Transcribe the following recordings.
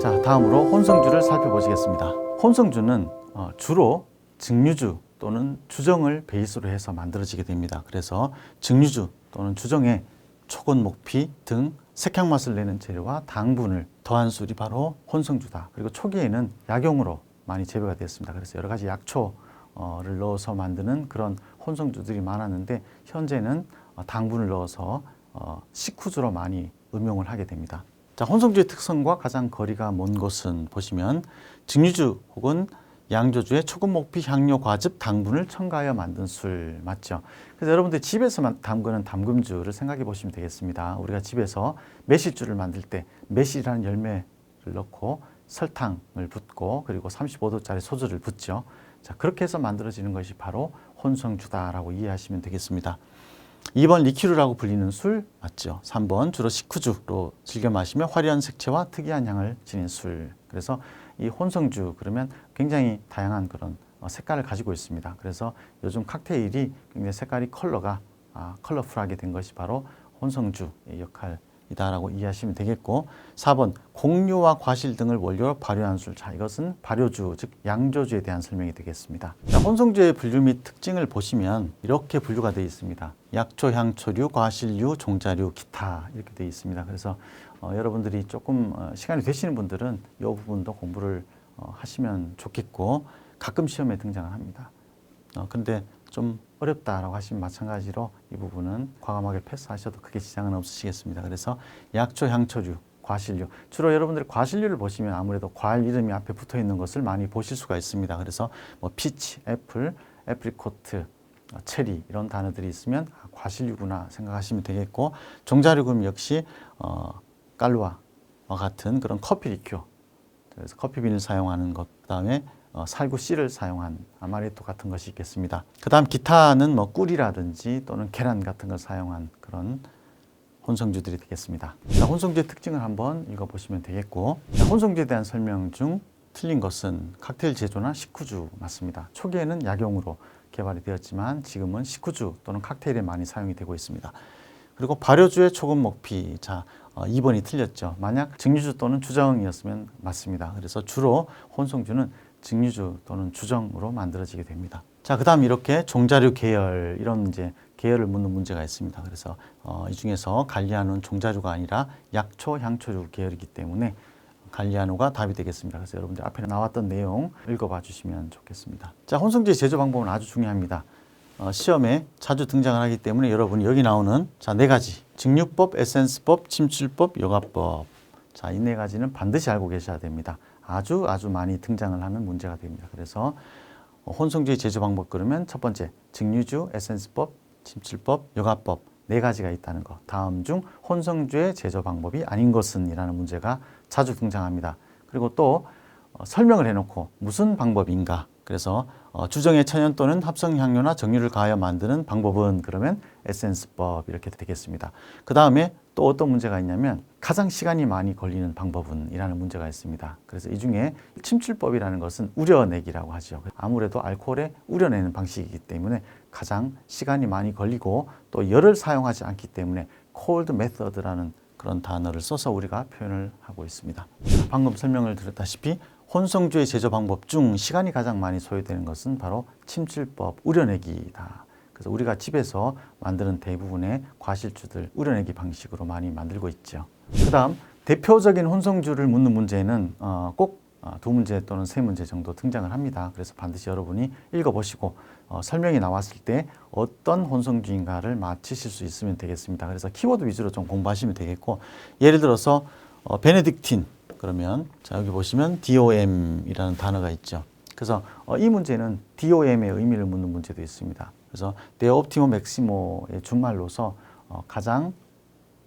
자, 다음으로 혼성주를 살펴보시겠습니다. 혼성주는 어, 주로 증류주 또는 주정을 베이스로 해서 만들어지게 됩니다. 그래서 증류주 또는 주정에 초건 목피 등 색향 맛을 내는 재료와 당분을 더한 술이 바로 혼성주다. 그리고 초기에는 약용으로 많이 재배가 됐습니다. 그래서 여러 가지 약초를 넣어서 만드는 그런 혼성주들이 많았는데 현재는 어, 당분을 넣어서 어, 식후주로 많이 음용을 하게 됩니다. 자, 혼성주의 특성과 가장 거리가 먼 것은 보시면 증류주 혹은 양조주의 초급 목피 향료 과즙 당분을 첨가하여 만든 술 맞죠? 그래서 여러분들 집에서 만- 담그는 담금주를 생각해 보시면 되겠습니다. 우리가 집에서 매실주를 만들 때 매실이라는 열매를 넣고 설탕을 붓고 그리고 35도짜리 소주를 붓죠. 자, 그렇게 해서 만들어지는 것이 바로 혼성주다라고 이해하시면 되겠습니다. 2번 리큐르라고 불리는 술 맞죠? 3번 주로 식후주로 즐겨 마시며 화려한 색채와 특이한 향을 지닌 술. 그래서 이 혼성주 그러면 굉장히 다양한 그런 어, 색깔을 가지고 있습니다. 그래서 요즘 칵테일이 굉장히 색깔이 컬러가 아, 컬러풀하게 된 것이 바로 혼성주의 역할 이다라고 이해하시면 되겠고 4번 곡류와 과실 등을 원료로 발효한 술. 자, 이것은 발효주 즉 양조주에 대한 설명이 되겠습니다. 자, 혼성주의 분류 및 특징을 보시면 이렇게 분류가 되어 있습니다. 약초, 향초류, 과실류, 종자류, 기타 이렇게 되어 있습니다. 그래서 어, 여러분들이 조금 어, 시간이 되시는 분들은 이 부분도 공부를 어, 하시면 좋겠고 가끔 시험에 등장을 합니다. 어, 근데 좀 어렵다라고 하시면 마찬가지로 이 부분은 과감하게 패스하셔도 크게 지장은 없으시겠습니다. 그래서 약초, 향초류, 과실류 주로 여러분들이 과실류를 보시면 아무래도 과일 이름이 앞에 붙어 있는 것을 많이 보실 수가 있습니다. 그래서 뭐 피치, 애플, 애프리코트, 어, 체리 이런 단어들이 있으면 아, 과실류구나 생각하시면 되겠고 종자류금 역시 어, 깔루아와 같은 그런 커피 리큐어 그래서 커피빈을 사용하는 것 그다음에 어, 살구 씨를 사용한 아마레토 같은 것이 있겠습니다. 그 다음 기타는 뭐 꿀이라든지 또는 계란 같은 걸 사용한 그런 혼성주들이 되겠습니다. 자, 혼성주의 특징을 한번 읽어보시면 되겠고 자, 혼성주에 대한 설명 중 틀린 것은 칵테일 제조나 식후주 맞습니다. 초기에는 약용으로 개발이 되었지만 지금은 식후주 또는 칵테일에 많이 사용이 되고 있습니다. 그리고 발효주의 초급 목피 자 어, 2번이 틀렸죠. 만약 증류주 또는 주정이었으면 맞습니다. 그래서 주로 혼성주는 증류주 또는 주정으로 만들어지게 됩니다. 자, 그 다음 이렇게 종자류 계열 이런 이제 계열을 묻는 문제가 있습니다. 그래서 어, 이 중에서 갈리아노는 종자류가 아니라 약초, 향초류 계열이기 때문에 갈리아노가 답이 되겠습니다. 그래서 여러분들 앞에 나왔던 내용 읽어봐 주시면 좋겠습니다. 자, 혼성주의 제조 방법은 아주 중요합니다. 어, 시험에 자주 등장을 하기 때문에 여러분이 여기 나오는 자 네 가지 증류법, 에센스법, 침출법, 요가법 자 이 네 가지는 반드시 알고 계셔야 됩니다. 아주 아주 많이 등장을 하는 문제가 됩니다. 그래서 어, 혼성주의 제조 방법 그러면 첫 번째 증류주, 에센스법, 침출법, 요가법 네 가지가 있다는 것. 다음 중 혼성주의 제조 방법이 아닌 것은이라는 문제가 자주 등장합니다. 그리고 또 어, 설명을 해놓고 무슨 방법인가. 그래서 어, 주정의 천연 또는 합성 향료나 정류를 가하여 만드는 방법은 그러면 에센스법 이렇게 되겠습니다. 그 다음에 또 어떤 문제가 있냐면 가장 시간이 많이 걸리는 방법은 이라는 문제가 있습니다. 그래서 이 중에 침출법이라는 것은 우려내기라고 하죠. 아무래도 알코올에 우려내는 방식이기 때문에 가장 시간이 많이 걸리고 또 열을 사용하지 않기 때문에 cold method라는 그런 단어를 써서 우리가 표현을 하고 있습니다. 방금 설명을 드렸다시피 혼성주의 제조 방법 중 시간이 가장 많이 소요되는 것은 바로 침출법, 우려내기다. 그래서 우리가 집에서 만드는 대부분의 과실주들 우려내기 방식으로 많이 만들고 있죠. 그 다음 대표적인 혼성주를 묻는 문제는 어, 꼭두 문제 또는 세 문제 정도 등장을 합니다. 그래서 반드시 여러분이 읽어보시고 어, 설명이 나왔을 때 어떤 혼성주인가를 맞히실 수 있으면 되겠습니다. 그래서 키워드 위주로 좀 공부하시면 되겠고 예를 들어서 어, 베네딕틴 그러면 자 여기 보시면 DOM이라는 단어가 있죠. 그래서 어, 이 문제는 DOM의 의미를 묻는 문제도 있습니다. 그래서 Optimo Maximo의 준말로서 어, 가장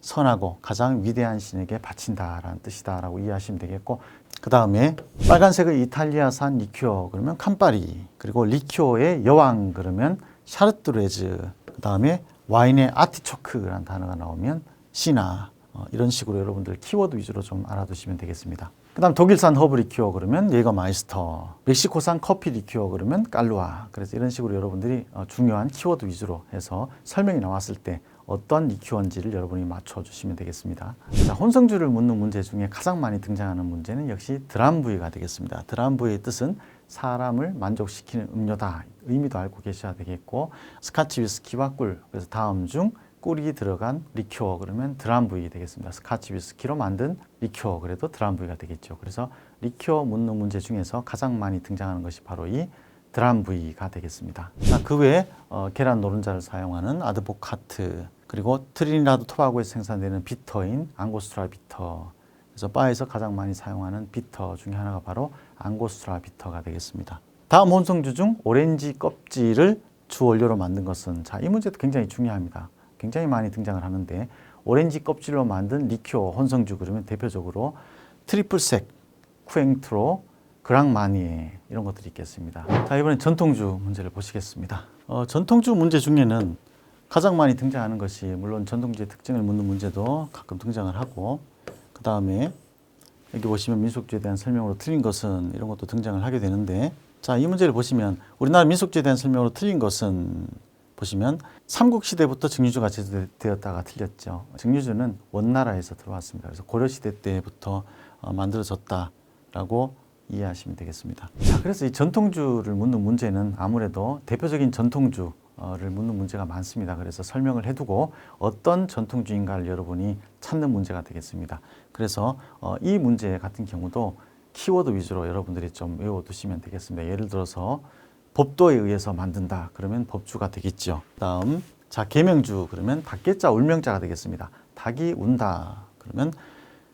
선하고 가장 위대한 신에게 바친다라는 뜻이다라고 이해하시면 되겠고 그 다음에 빨간색의 이탈리아산 리큐어 그러면 캄파리 그리고 리큐어의 여왕 그러면 샤르뚜레즈 그 다음에 와인의 아티초크라는 단어가 나오면 시나 어, 이런 식으로 여러분들 키워드 위주로 좀 알아두시면 되겠습니다. 그 다음 독일산 허브 리큐어 그러면 예거 마이스터 멕시코산 커피 리큐어 그러면 깔루아 그래서 이런 식으로 여러분들이 어, 중요한 키워드 위주로 해서 설명이 나왔을 때 어떤 리큐어인지를 여러분이 맞춰주시면 되겠습니다. 자, 혼성주를 묻는 문제 중에 가장 많이 등장하는 문제는 역시 드람 부위가 되겠습니다. 드람 부위의 뜻은 사람을 만족시키는 음료다. 의미도 알고 계셔야 되겠고 스카치 위스키와 꿀. 그래서 다음 중 꿀이 들어간 리큐어 그러면 드람 부위 되겠습니다. 스카치 위스키로 만든 리큐어 그래도 드람 부위가 되겠죠. 그래서 리큐어 묻는 문제 중에서 가장 많이 등장하는 것이 바로 이 드람 부위가 되겠습니다. 자, 그 외에 어, 계란 노른자를 사용하는 아드보카트 그리고 트리니다드 토바고에서 생산되는 비터인 앙고스트라 비터 그래서 바에서 가장 많이 사용하는 비터 중에 하나가 바로 앙고스트라 비터가 되겠습니다. 다음 혼성주 중 오렌지 껍질을 주 원료로 만든 것은 자, 이 문제도 굉장히 중요합니다. 굉장히 많이 등장을 하는데 오렌지 껍질로 만든 리큐어 혼성주 그러면 대표적으로 트리플색, 쿠앵트로, 그랑마니에 이런 것들이 있겠습니다. 자 이번엔 전통주 문제를 보시겠습니다. 어, 전통주 문제 중에는 가장 많이 등장하는 것이 물론 전통주의 특징을 묻는 문제도 가끔 등장을 하고 그 다음에 여기 보시면 민속주에 대한 설명으로 틀린 것은 이런 것도 등장을 하게 되는데 자 이 문제를 보시면 우리나라 민속주에 대한 설명으로 틀린 것은 보시면 삼국시대부터 증류주가 제조되었다가 틀렸죠. 증류주는 원나라에서 들어왔습니다. 그래서 고려시대 때부터 어, 만들어졌다라고 이해하시면 되겠습니다. 자, 그래서 이 전통주를 묻는 문제는 아무래도 대표적인 전통주 를 묻는 문제가 많습니다. 그래서 설명을 해두고 어떤 전통주인가를 여러분이 찾는 문제가 되겠습니다. 그래서 어, 이 문제 같은 경우도 키워드 위주로 여러분들이 좀 외워두시면 되겠습니다. 예를 들어서 법도에 의해서 만든다. 그러면 법주가 되겠죠. 다음 자 계명주 그러면 닭개자 울명자가 되겠습니다. 닭이 운다. 그러면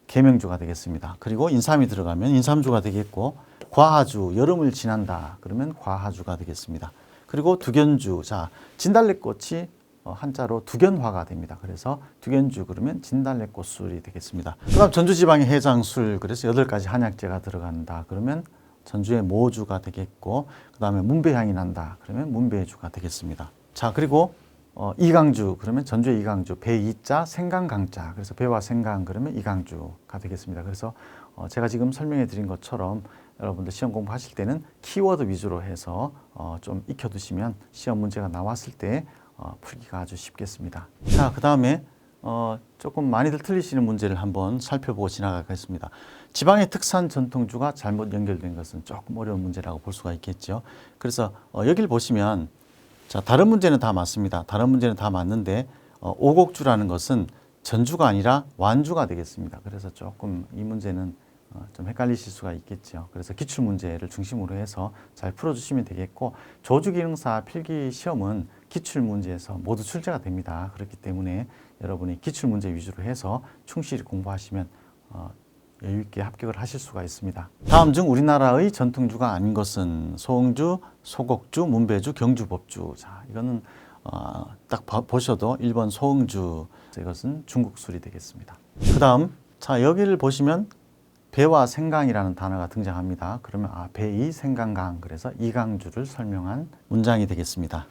계명주가 되겠습니다. 그리고 인삼이 들어가면 인삼주가 되겠고 과하주 여름을 지난다. 그러면 과하주가 되겠습니다. 그리고 두견주 자 진달래꽃이 어, 한자로 두견화가 됩니다. 그래서 두견주 그러면 진달래꽃술이 되겠습니다. 그다음 전주지방의 해장술 그래서 여덟 가지 한약재가 들어간다. 그러면 전주의 모주가 되겠고 그다음에 문배향이 난다. 그러면 문배주가 되겠습니다. 자 그리고 어, 이강주 그러면 전주의 이강주 배 이자 생강 강자 그래서 배와 생강 그러면 이강주가 되겠습니다. 그래서 어, 제가 지금 설명해 드린 것처럼 여러분들 시험 공부하실 때는 키워드 위주로 해서 어, 좀 익혀두시면 시험 문제가 나왔을 때 어, 풀기가 아주 쉽겠습니다. 자, 그 다음에 어, 조금 많이들 틀리시는 문제를 한번 살펴보고 지나가겠습니다. 지방의 특산 전통주가 잘못 연결된 것은 조금 어려운 문제라고 볼 수가 있겠죠. 그래서 어, 여기를 보시면 자, 다른 문제는 다 맞습니다. 다른 문제는 다 맞는데 어, 오곡주라는 것은 전주가 아니라 완주가 되겠습니다. 그래서 조금 이 문제는 어, 좀 헷갈리실 수가 있겠죠. 그래서 기출 문제를 중심으로 해서 잘 풀어주시면 되겠고 조주기능사 필기 시험은 기출 문제에서 모두 출제가 됩니다. 그렇기 때문에 여러분이 기출 문제 위주로 해서 충실히 공부하시면 어, 여유 있게 합격을 하실 수가 있습니다. 다음 중 우리나라의 전통주가 아닌 것은 소흥주, 소곡주, 문배주, 경주법주. 자, 이거는 어, 딱 봐- 보셔도 1번 소흥주 이것은 중국 술이 되겠습니다. 그 다음 자 여기를 보시면 배와 생강이라는 단어가 등장합니다. 그러면 아 배이 생강강 그래서 이강주를 설명한 문장이 되겠습니다.